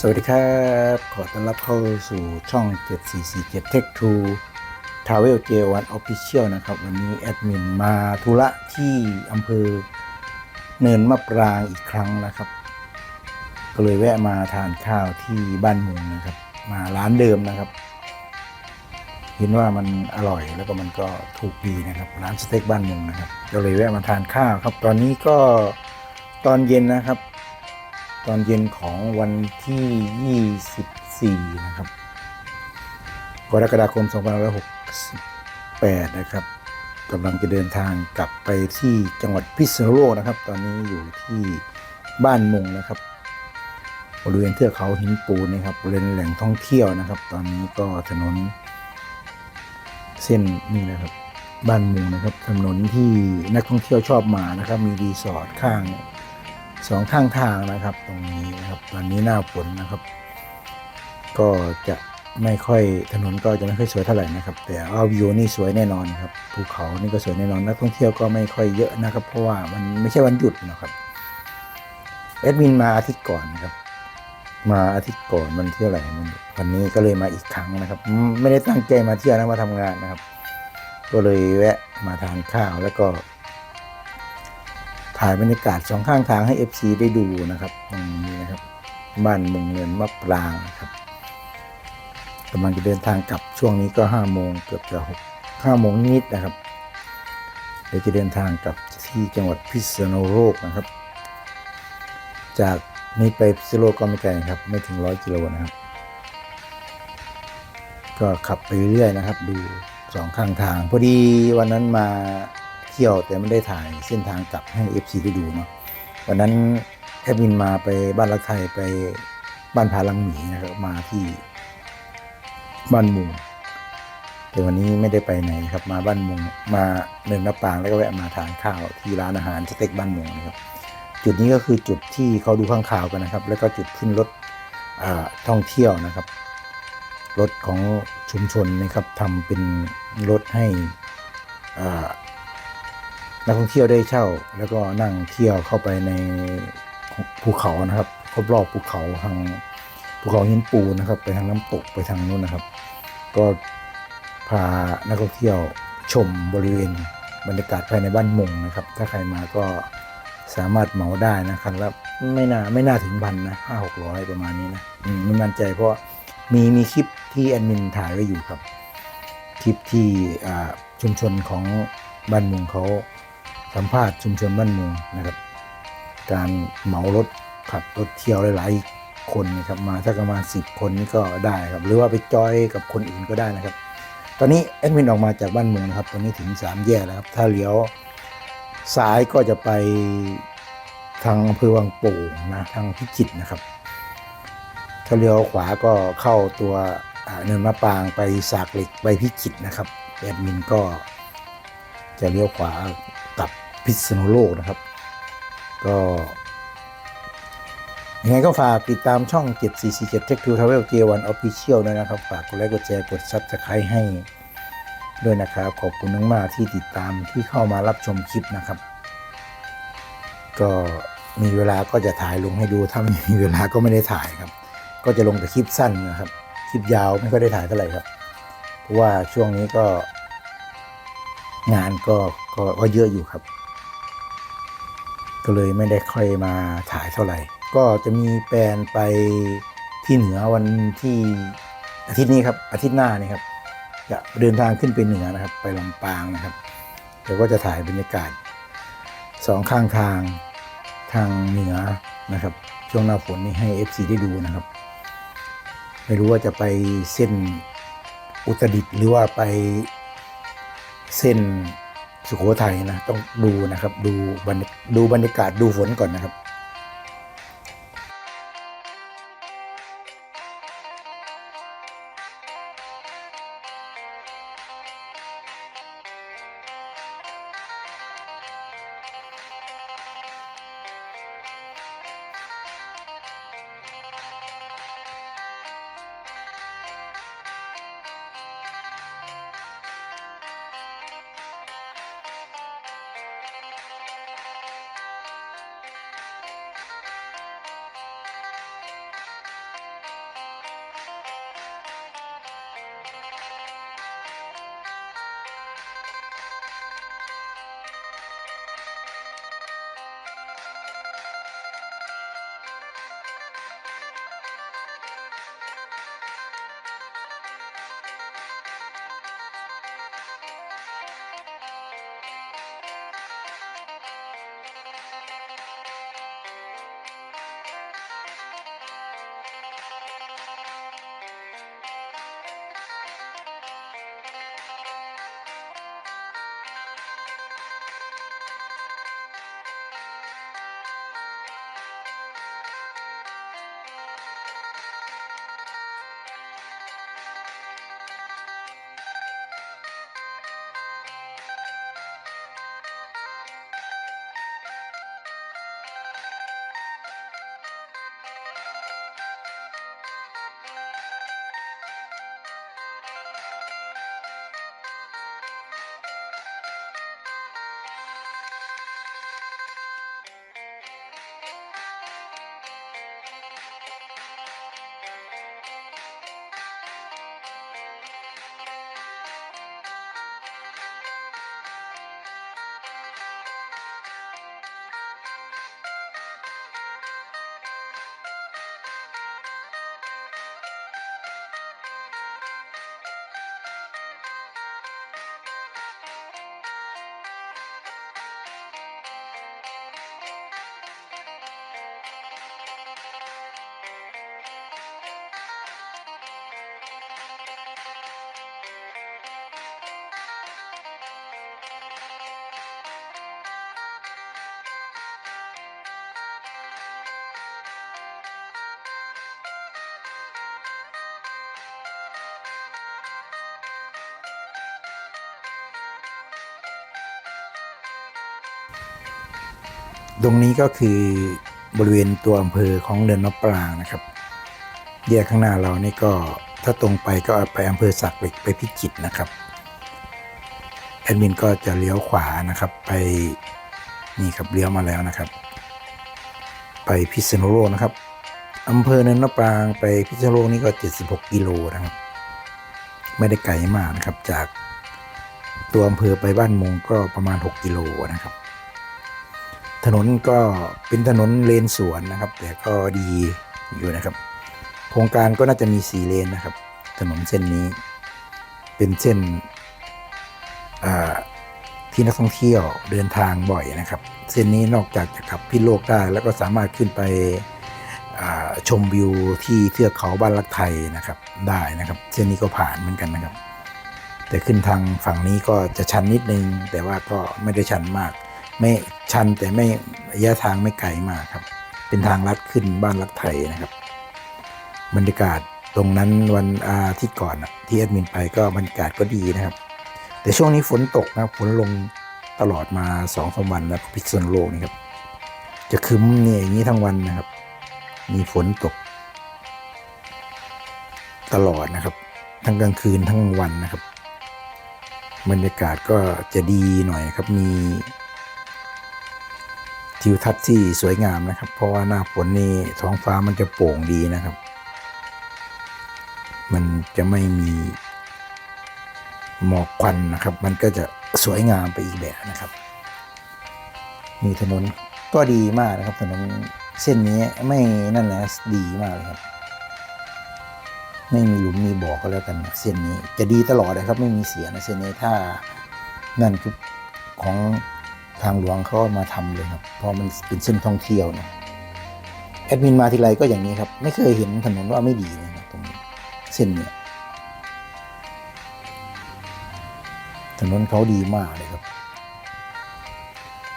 สวัสดีครับ ขอต้อนรับเข้าสู่ช่อง 7447 Tech 2 Travel J1 Official นะครับ วันนี้แอดมินมาธุระที่อำเภอเนินมะปรางอีกครั้งนะครับ ก็เลยแวะมาทานข้าวที่บ้านมุงนะครับ มาร้านเดิมนะครับ เห็นว่ามันอร่อยแล้วก็มันก็ถูกดีนะครับ ร้านสเต็กบ้านมุงนะครับ ก็เลยแวะมาทานข้าวครับ ตอนนี้ก็ตอนเย็นนะครับ ตอนเย็นของวันที่ 24 นะครับกรกฎาคม 2568 นะครับกำลังจะเดินทางกลับไปที่จังหวัดพิษณุโลกนะครับ ตอนนี้อยู่ที่บ้านมุงนะครับบริเวณเทือกเขาหินปูนนะครับบริเวณแหล่งท่องเที่ยวนะครับ ตอนนี้ก็ถนน เส้นนี่นะครับ บ้านมุงนะครับ ถนนที่นักท่องเที่ยวชอบมานะครับ มีรีสอร์ทข้าง สองข้างทางนะครับ ตรงนี้นะครับตอนนี้หน้าฝนนะครับ ก็จะไม่ค่อยถนนก็จะไม่ค่อยสวยเท่าไหร่นะครับ แต่ว่าวิวนี่สวยแน่นอนครับภูเขานี่ก็สวยแน่นอนนักท่องเที่ยวก็ไม่ค่อยเยอะนะครับ เพราะว่ามันไม่ใช่วันหยุดนะครับแอดมินมาอาทิตย์ก่อนนะครับ มาอาทิตย์ก่อนวันเที่เท่าไหร่มันวันนี้ก็เลยมาอีกครั้งนะครับ ไม่ได้ตั้งใจมาเที่ยวนะมาทำงานนะครับ ก็เลยแวะมาทานข้าวแล้วก็ ถ่ายบรรยากาศสองข้างทางให้ FC ได้ดูนะครับตรงนี้นะครับ บ้านเมืองเนินมะปรางนะครับกำลังจะเดินทางกลับช่วงนี้ก็ห้าโมงเกือบจะหกห้าโมงนิดนะครับเดี๋ยวจะเดินทางกลับที่จังหวัดพิษณุโลกนะครับ จากนี้ไปพิษณุโลกก็ไม่ไกลครับ ไม่ถึงร้อยกิโลนะครับ ก็ขับไปเรื่อยนะครับ ดูสองข้างทาง พอดีวันนั้นมา เที่ยวแต่ไม่ได้ถ่ายเส้นทางกลับให้ FC ได้ดูเนาะวันนั้นแอดมินมาไปบ้านรักไทยไปบ้านพาลังหมีนะครับมาที่บ้านมุงแต่วันนี้ไม่ได้ไปไหนครับมาบ้านมุงมาเนินมะปางแล้วก็แวะมาทานข้าวที่ร้านอาหารสเต็กบ้านมุงนะครับจุดนี้ก็คือจุดที่เขาดูข้างข่าวกันนะครับ แล้วก็จุดขึ้นรถท่องเที่ยวนะครับรถของชุมชนนะครับทำเป็นรถให้อ่า นักท่องเที่ยวได้เช่า แล้วก็นั่งเที่ยวเข้าไปในภูเขานะครับรอบรอบภูเขาทางภูเขาหินปูนนะครับ ไปทางน้ำตกไปทางนู้นนะครับ ก็พานักท่องเที่ยวชมบริเวณบรรยากาศภายในบ้านมุงนะครับ ถ้าใครมาก็สามารถเหมาได้นะครับแล้วไม่น่าไม่น่าถึงพันนะห้าหกร้อยประมาณนี้นะมไม่มั่นใจเพราะมีมีคลิปที่แอดมินถ่ายไว้อยู่ครับ คลิปที่ชุมชนของบ้านมุงเขา สัมภาษณ์ชุมชนบ้านเมุงนะครับ การเหมารถขับรถเที่ยวหลายๆคนนะครับมาถ้าประมาณสิบคนนี่ก็ได้ครับ หรือว่าไปจอยกับคนอื่นก็ได้นะครับ ตอนนี้แอดมินออกมาจากบ้านเมุงนะครับตอนนี้ถึงสามแยกแล้วครับถ้าเลี้ยวซ้ายก็จะไปทางอำเภอวังโป่งนะทางพิจิตรนะครับ ถ้าเลี้ยวขวาก็เข้าตัวเนินมะปรางไปสากเหล็กไปพิจิตรนะครับแอดมินก็จะเลี้ยวขวา พิษณุโลกนะครับ ก็ยังไงก็ฝากติดตามช่อง 7447 Tech to Travel J1 Official ด้วยนะครับ ฝากกดไลค์กดแชร์กด Subscribe ให้ด้วยนะครับ ขอบคุณมากๆที่ติดตามที่เข้ามารับชมคลิปนะครับ ก็มีเวลาก็จะถ่ายลงให้ดูถ้าไม่มีเวลาก็ไม่ได้ถ่ายครับ ก็จะลงแต่คลิปสั้นนะครับ คลิปยาวไม่ค่อยได้ถ่ายเท่าไหร่ครับ เพราะว่าช่วงนี้ก็งานก็ก็ก็เยอะอยู่ครับ ก็เลยไม่ได้ค่อยมาถ่ายเท่าไหร่ ก็จะมีแปลนไปที่เหนือวันที่อาทิตย์นี้ครับอาทิตย์หน้านี่ครับจะเดินทางขึ้นไปเหนือนะครับ ไปลำปางนะครับเดี๋ยวก็จะถ่ายบรรยากาศสองข้างทางทางเหนือนะครับ ช่วงหน้าฝนนี่ให้ FC ได้ดูนะครับ ไม่รู้ว่าจะไปเส้นอุตรดิตถ์หรือว่าไปเส้น สุโขทัยนะต้องดูนะครับ ดูบรรดูบรรยากาศดูฝนก่อนนะครับ ตรงนี้ก็คือบริเวณตัวอำเภอของเนินมะปรางนะครับ แยกข้างหน้าเรานี่ก็ถ้าตรงไปก็ไปอำเภอสักเหล็กไปพิจิตรนะครับแอดมินก็จะเลี้ยวขวานะครับ ไปนี่ครับเลี้ยวมาแล้วนะครับ ไปพิษณุโลกนะครับอำเภอเนินมะปรางไปพิษณุโลกนี่ก็ 76 กิโลนะครับ ไม่ได้ไกลมากนะครับจากตัวอำเภอไปบ้านมงก็ประมาณ 6 กิโลนะครับ ถนนก็เป็นถนนเลนสวนนะครับ แต่ก็ดีอยู่นะครับ โครงการก็น่าจะมี4เลนนะครับ ถนนเส้นนี้ เป็นเส้นที่นักท่องเที่ยวเดินทางบ่อยนะครับ เส้นนี้นอกจากจะขับพิโลกได้แล้วก็สามารถขึ้นไปชมวิวที่เทือกเขาบ้านลักไทยนะครับได้นะครับ เส้นนี้ก็ผ่านเหมือนกันนะครับ แต่ขึ้นทางฝั่งนี้ก็จะชันนิดนึง แต่ว่าก็ไม่ได้ชันมาก ไม่ชันแต่ไม่ระยะทางไม่ไกลมากครับ เป็นทางลัดขึ้นบ้านลักไทยนะครับ บรรยากาศตรงนั้นวันอาที่ก่อนที่แอดมินไปก็บรรยากาศก็ดีนะครับ แต่ช่วงนี้ฝนตกนะฝนลงตลอดมาสองสามวันแล้วพิษณุโลกนี่ครับ จะคึ้มเนี่ยอย่างนี้ทั้งวันนะครับ มีฝนตก ตลอดนะครับ ทั้งกลางคืนทั้งวันนะครับ บรรยากาศก็จะดีหน่อยครับมี ทิวทัศน์ที่สวยงามนะครับ เพราะว่าหน้าฝนนี่ท้องฟ้ามันจะโปร่งดีนะครับ มันจะไม่มีหมอกควันนะครับ มันก็จะสวยงามไปอีกแบบนะครับ มีถนนก็ดีมากนะครับถนนเส้นนี้ไม่นั่นนะดีมากเลยครับ ไม่มีหลุมมีบ่อก็แล้วกันเส้นนี้จะดีตลอดนะครับ ไม่มีเสียนะเส้นนี้ถ้านั่นคือของ ทางหลวงเขามาทำเลยครับเพราะมันเป็นเส้นท่องเที่ยวนะแอดมินมาทีไรก็อย่างนี้ครับ ไม่เคยเห็นถนนว่าไม่ดีนะครับตรงนี้เส้นเนี่ยถนนเขาดีมากเลยครับ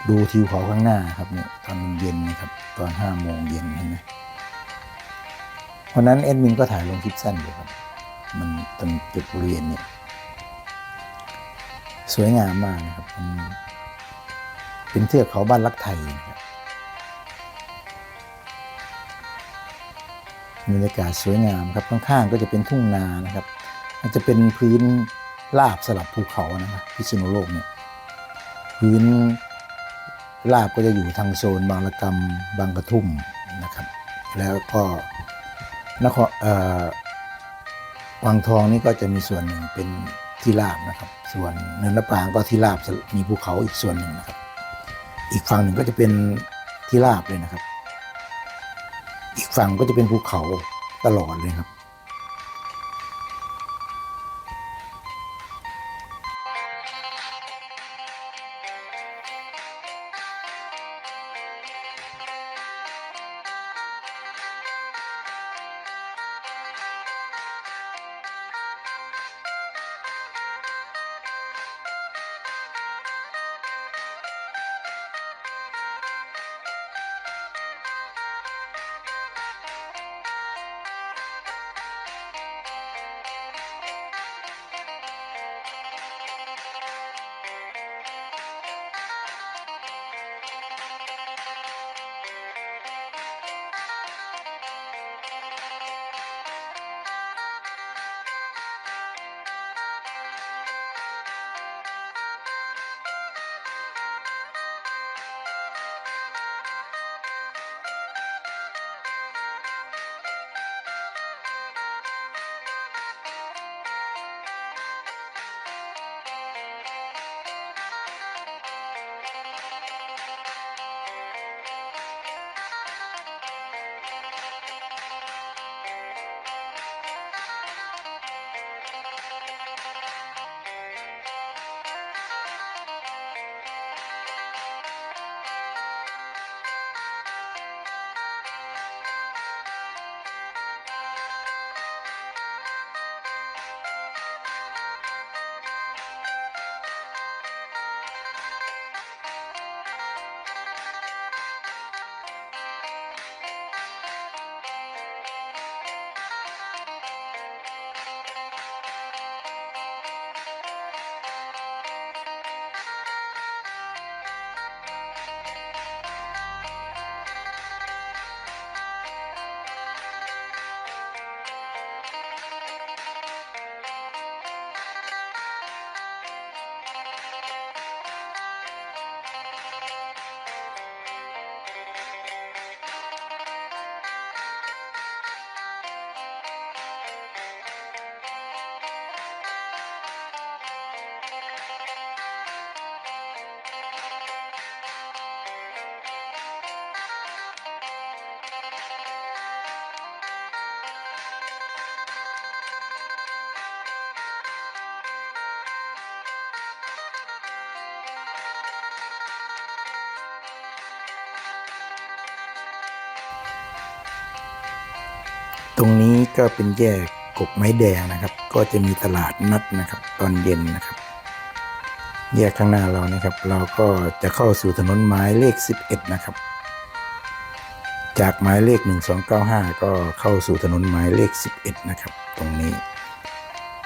ดูทิวเขาข้างหน้าครับเนี่ยตอนเย็นนะครับ ตอนห้าโมงเย็นเห็นไหมเพราะนั้นแอดมินก็ถ่ายลงคลิปสั้นอยู่ครับ มันตรงจุดบริเวณเนี่ยสวยงามมากนะครับ เป็นเทือกเขาบ้านลักไทยครับบรรยากาศสวยงามครับข้างๆก็จะเป็นทุ่งนานะครับมันจะเป็นพื้นราบสลับภูเขานะครับพิษณุโลกเนี่ยพื้นราบก็จะอยู่ทางโซนบางระกำบางกระทุ่มนะครับ แล้วก็นครอ่อวังทองนี่ก็จะมีส่วนหนึ่งเป็นที่ราบนะครับ ส่วนเนินนปางก็ที่ราบมีภูเขาอีกส่วนหนึ่งนะครับ อีกฝั่งหนึ่งก็จะเป็นที่ราบเลยนะครับ อีกฝั่งก็จะเป็นภูเขาตลอดเลยครับ ตรงนี้ก็เป็นแยกกกไม้แดงนะครับ ก็จะมีตลาดนัดนะครับ ตอนเย็นนะครับ แยกข้างหน้าเรานะครับ เราก็จะเข้าสู่ถนนหมายเลข 11 นะครับ จากหมายเลข 1295 ก็เข้าสู่ถนนหมายเลข 11 นะครับ ตรงนี้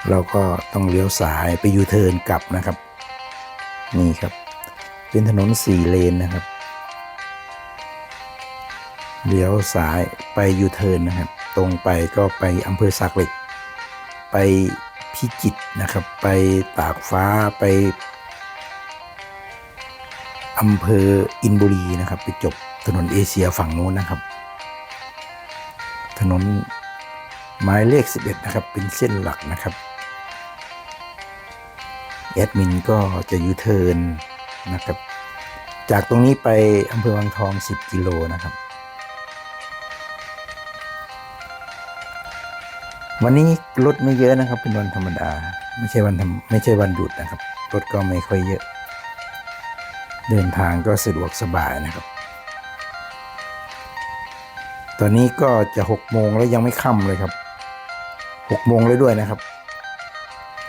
เราก็ต้องเลี้ยวซ้ายไปยูเทิร์นกลับนะครับ นี่ครับ เป็นถนนสี่เลนนะครับเลี้ยวซ้ายไปยูเทิร์นนะครับ ตรงไปก็ไปอำเภอสักเหล็ก ไปพิจิตนะครับ ไปตากฟ้าไปอำเภออินบุรีนะครับ ไปจบถนนเอเชียฝั่งโน้นนะครับ ถนนหมายเลข 11 นะครับ เป็นเส้นหลักนะครับแอดมินก็จะยูเทิร์นนะครับ จากตรงนี้ไปอำเภอวังทอง 10 กิโลนะครับ วันนี้รถไม่เยอะนะครับ เป็นวันธรรมดา ไม่ใช่วันทำไม่ใช่วันหยุดนะครับ รถก็ไม่ค่อยเยอะ เดินทางก็สะดวกสบายนะครับ ตอนนี้ก็จะหกโมงแล้วยังไม่ค่ำเลยครับหกโมงเลยด้วยนะครับ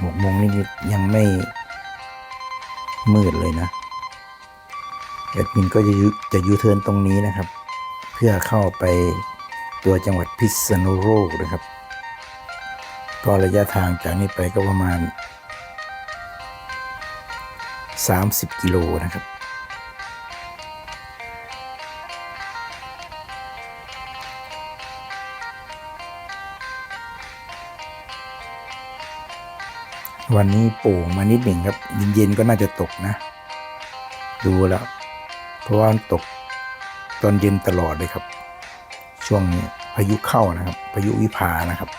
หกโมงนิดๆยังไม่มืดเลยนะแอดมินก็จะยูจะยูเทิร์นตรงนี้นะครับ เพื่อเข้าไปตัวจังหวัดพิษณุโลกนะครับ ก็ระยะทางจากนี้ไปก็ประมาณ 30 กิโลนะครับ วันนี้โป่งมานิดหนึ่งครับ เย็นๆก็น่าจะตกนะ ดูแล้ว เพราะว่ามันตกตอนเย็นตลอดเลยครับ ช่วงนี้พายุเข้านะครับ พายุวิภานะครับ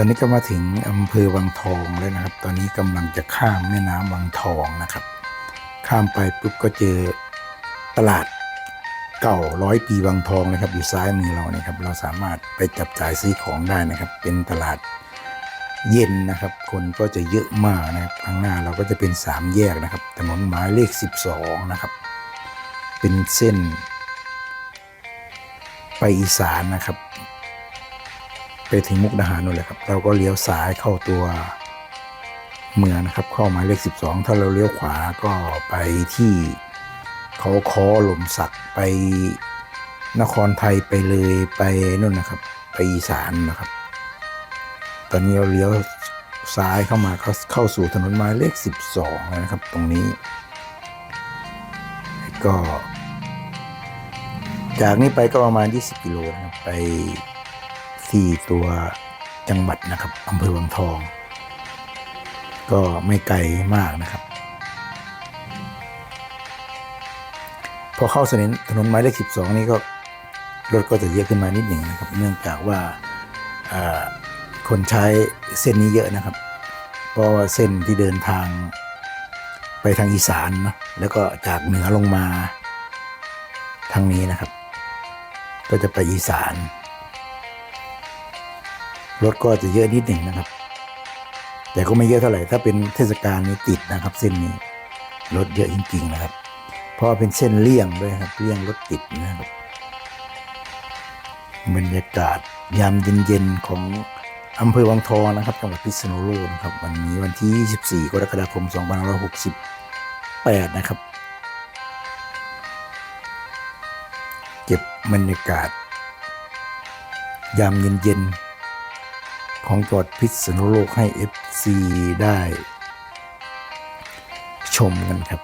อนนี้ก็มาถึงอำเภอวังทองแล้วนะครับ ตอนนี้กำลังจะข้ามแม่น้ำวังทองนะครับ ข้ามไปปุ๊บก็เจอตลาดเก่าร้อยปีวังทองนะครับ อยู่ซ้ายมือเราเนะครับ เราสามารถไปจับจ่ายซื้อของได้นะครับ เป็นตลาดเย็นนะครับ คนก็จะเยอะมากนะครับข้างหน้าเราก็จะเป็นสามแยกนะครับ ถนนหมายเลข 12 นะครับ เป็นเส้น ไปอีสานนะครับ ไปถึงมุกดาหารนู่นแหละครับ เราก็เลี้ยวซ้ายเข้าตัวเมืองนะครับ เข้าหมายเลข 12 ถ้าเราเลี้ยวขวาก็ไปที่เขาคอหล่มสักไปนครไทยไปเลยไปนู่นนะครับ ไปอีสานนะครับ ตอนนี้เราเลี้ยวซ้ายเข้ามาเข้าเข้าสู่ถนนหมายเลข 12แล้วนะครับ ตรงนี้ ก็ จากนี้ไปก็ประมาณ 20 กิโลนะครับไป ที่ตัวจังหวัดนะครับอำเภอวังทอง ก็ไม่ไกลมากนะครับ พอเข้าถนนถนนหมายเลข 12 นี่ก็รถก็จะเยอะขึ้นมานิดหนึ่งนะครับ เนื่องจากว่าคนใช้เส้นนี้เยอะนะครับ เพราะว่าเส้นที่เดินทางไปทางอีสานนะแล้วก็จากเหนือลงมาทางนี้นะครับ ก็จะไปอีสาน รถก็จะเยอะนิดหนึ่งนะครับ แต่ก็ไม่เยอะเท่าไหร่ ถ้าเป็นเทศกาลนี้ติดนะครับ เส้นนี้รถเยอะจริงๆนะครับ เพราะเป็นเส้นเลี่ยงด้วยครับเลี่ยงรถติดนะครับบรรยากาศยามเย็นๆของอำเภอวังทองนะครับจังหวัดพิษณุโลกนะครับ วันนี้วันที่ 24 กรกฎาคม 2568 นะครับ เก็บบรรยากาศ ยามเย็นๆ ของจังหวัดพิษณุโลกให้ FC ได้ชมกันครับ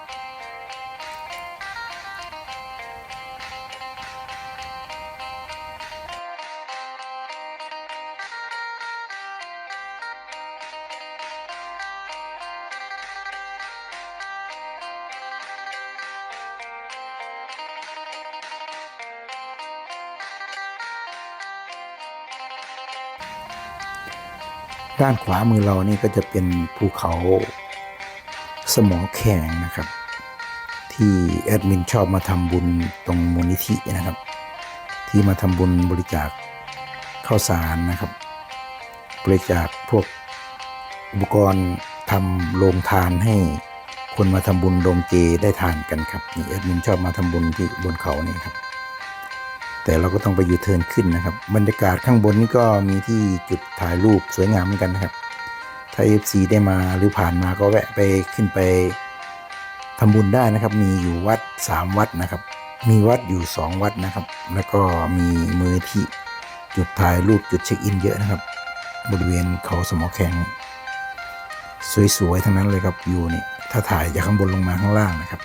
ด้านขวามือเรานี่ก็จะเป็นภูเขาสมอแข็งนะครับ ที่แอดมินชอบมาทำบุญตรงมูลนิธินะครับ ที่มาทำบุญบริจาคข้าวสารนะครับ บริจาคพวกอุปกรณ์ทำโรงทานให้คนมาทำบุญโรงเจได้ทานกันครับนี่แอดมินชอบมาทำบุญที่บนเขานี่ครับ แต่เราก็ต้องไปยูเทิร์นขึ้นนะครับ บรรยากาศข้างบนนี่ก็มีที่จุดถ่ายรูปสวยงามเหมือนกันนะครับ ถ้า FC ได้มาหรือผ่านมาก็แวะไปขึ้นไปทำบุญได้นะครับ มีอยู่วัด 3 วัดนะครับ มีวัดอยู่ 2 วัดนะครับ แล้วก็มีมือที่จุดถ่ายรูปจุดเช็คอินเยอะนะครับ บริเวณเขาสมอแข็งสวยๆทั้งนั้นเลยครับวิวนี่ถ้าถ่ายจากข้างบนลงมาข้างล่างนะครับ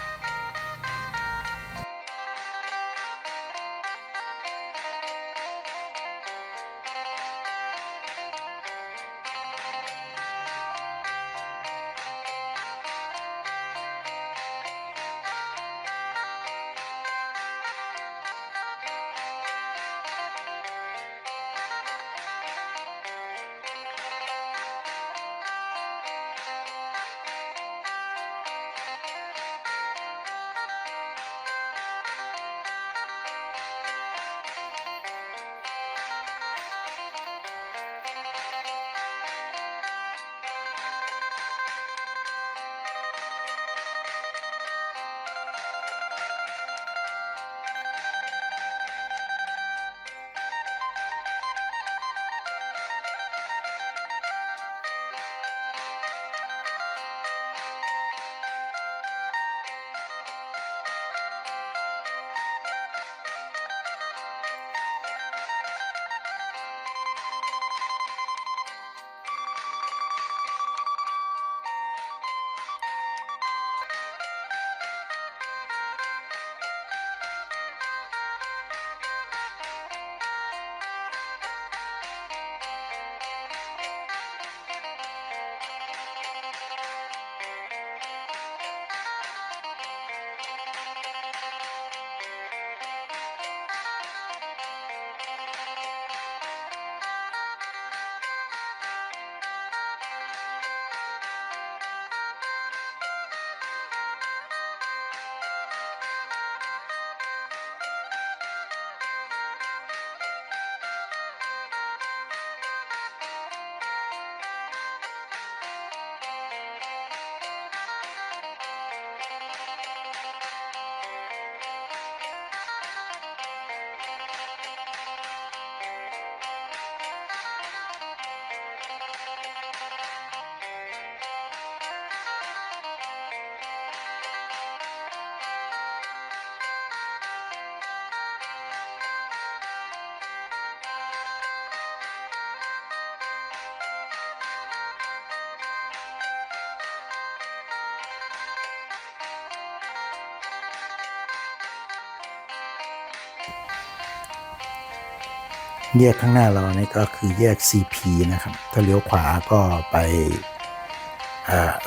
แยกข้างหน้าเรานี่ก็คือแยก CP นะครับ ถ้าเลี้ยวขวาก็ไป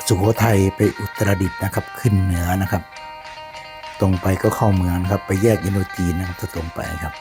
สุโขทัยไปอุตรดิตถ์นะครับ ขึ้นเหนือนะครับ ตรงไปก็เข้าเมืองครับ ไปแยกอินโดจีนนะครับถ้าตรงไปครับ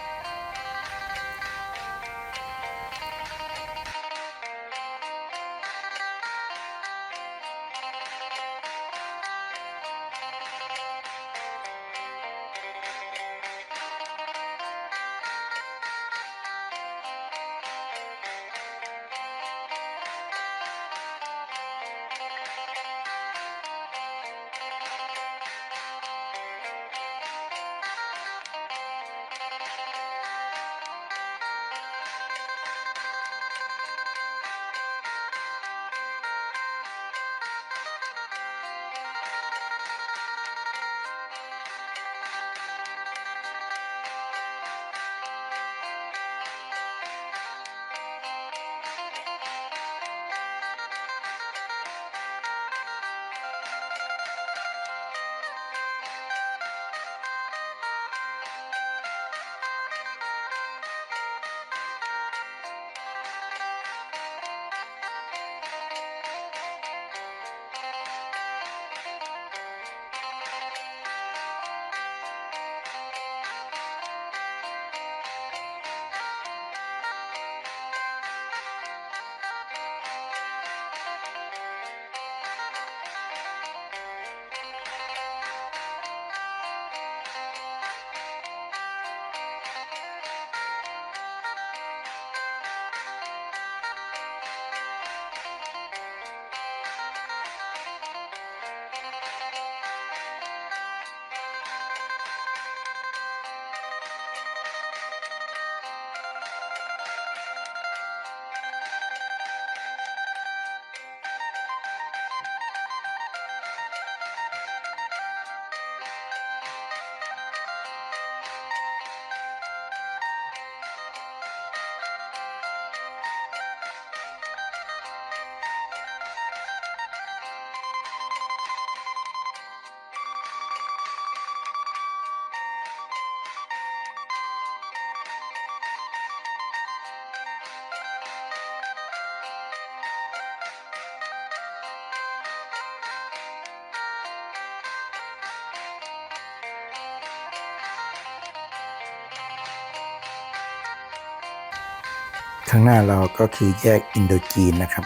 ข้างหน้าเราก็คือแยกอินโดจีนนะครับ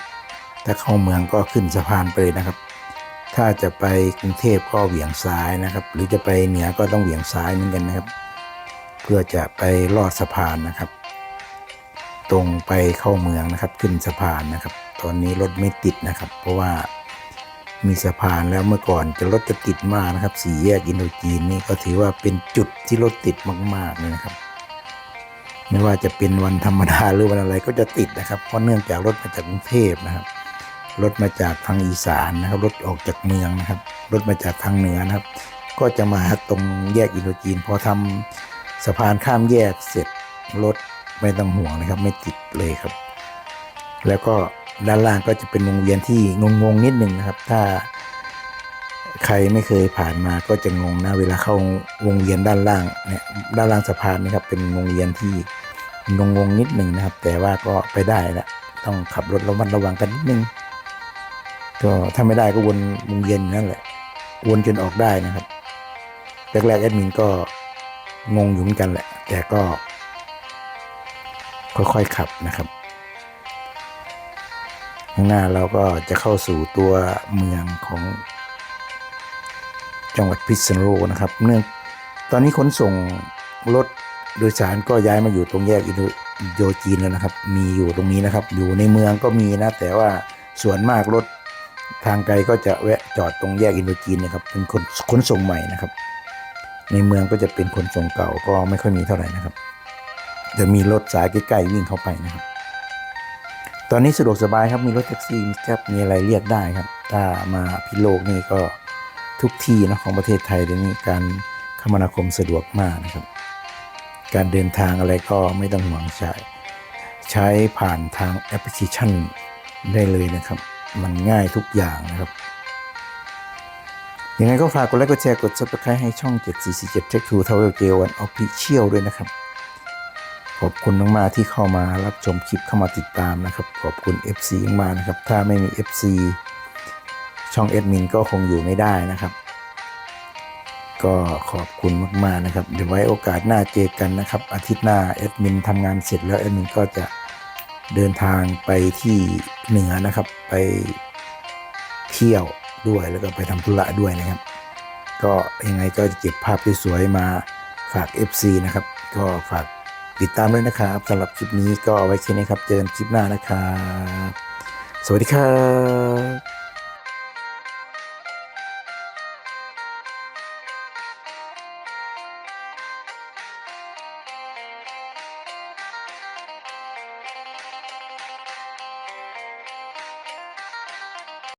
ถ้าเข้าเมืองก็ขึ้นสะพานไปเลยนะครับ ถ้าจะไปกรุงเทพก็เหวี่ยงซ้ายนะครับ หรือจะไปเหนือก็ต้องเหวี่ยงซ้ายเหมือนกันนะครับ เพื่อจะไปลอดสะพานนะครับ ตรงไปเข้าเมืองนะครับ ขึ้นสะพานนะครับ ตอนนี้รถไม่ติดนะครับ เพราะว่ามีสะพานแล้วเมื่อก่อนจะรถจะติดมากนะครับสี่แยกอินโดจีนนี่ก็ถือว่าเป็นจุดที่รถติดมากๆเลยนะครับ ไม่ว่าจะเป็นวันธรรมดาหรือวันอะไรก็จะติดนะครับ เพราะเนื่องจากรถมาจากกรุงเทพนะครับ รถมาจากทางอีสานนะครับ รถออกจากเมืองนะครับ รถมาจากทางเหนือนะครับ ก็จะมาตรงแยกอินโดจีน พอทำสะพานข้ามแยกเสร็จรถไม่ต้องห่วงนะครับ ไม่ติดเลยครับ แล้วก็ด้านล่างก็จะเป็นวงเวียนที่งงๆนิดนึงนะครับ ถ้า ใครไม่เคยผ่านมาก็จะงงนะเวลาเข้าวงเวียนด้านล่างเนี่ยด้านล่างสะพานนะครับเป็นวงเวียนที่งงๆนิดหนึ่งนะครับ แต่ว่าก็ไปได้ละต้องขับรถระมัดระวังกันนิดนึงก็ถ้าไม่ได้ก็วนวงเวียนนั่นแหละ วนจนออกได้นะครับแรกๆแอดมินก็งงอยู่เหมือนกันแหละ แต่ก็ ค่อยๆขับนะครับข้างหน้าเราก็จะเข้าสู่ตัวเมืองของ จังหวัดพิษณุโลกนะครับ เนื่องตอนนี้ขนส่งรถโดยสารก็ย้ายมาอยู่ตรงแยกอินโดจีนแล้วนะครับ มีอยู่ตรงนี้นะครับ อยู่ในเมืองก็มีนะ แต่ว่าส่วนมากรถทางไกลก็จะแวะจอดตรงแยกอินโดจีนนะครับ เป็นคนขนส่งใหม่นะครับ ในเมืองก็จะเป็นขนส่งเก่าก็ไม่ค่อยมีเท่าไหร่นะครับจะมีรถสายใกล้ๆวิ่งเข้าไปนะครับ ตอนนี้สะดวกสบายครับ มีรถแท็กซี่มีแกร็บมีอะไรเรียกได้ครับ ถ้ามาพิโลกนี่ก็ ทุกที่นะของประเทศไทยเดี๋ยวนี้การคมนาคมสะดวกมากนะครับ การเดินทางอะไรก็ไม่ต้องห่วงใช้ใช้ผ่านทางแอปพลิเคชันได้เลยนะครับ มันง่ายทุกอย่างนะครับยังไงก็ฝากกดไลค์กดแชร์กด subscribe ให้ช่อง 7447 Tech to Travel J1 Official ด้วยนะครับ ขอบคุณมากๆที่เข้ามารับชมคลิปเข้ามาติดตามนะครับ ขอบคุณ FC มากๆนะครับ ถ้าไม่มี FC ช่องแอดมินก็คงอยู่ไม่ได้นะครับ ก็ขอบคุณมากๆนะครับ เดี๋ยวไว้โอกาสหน้าเจอกันนะครับ อาทิตย์หน้าแอดมินทำงานเสร็จแล้วแอดมินก็จะเดินทางไปที่เหนือนะครับ ไปเที่ยวด้วยแล้วก็ไปทำธุระด้วยนะครับ ก็ยังไงก็จะเก็บภาพสวยๆมาฝาก FC นะครับ ก็ฝากติดตามด้วยนะครับสำหรับคลิปนี้ก็เอาไว้แค่นี้ครับ เจอกันคลิปหน้านะครับ สวัสดีครับ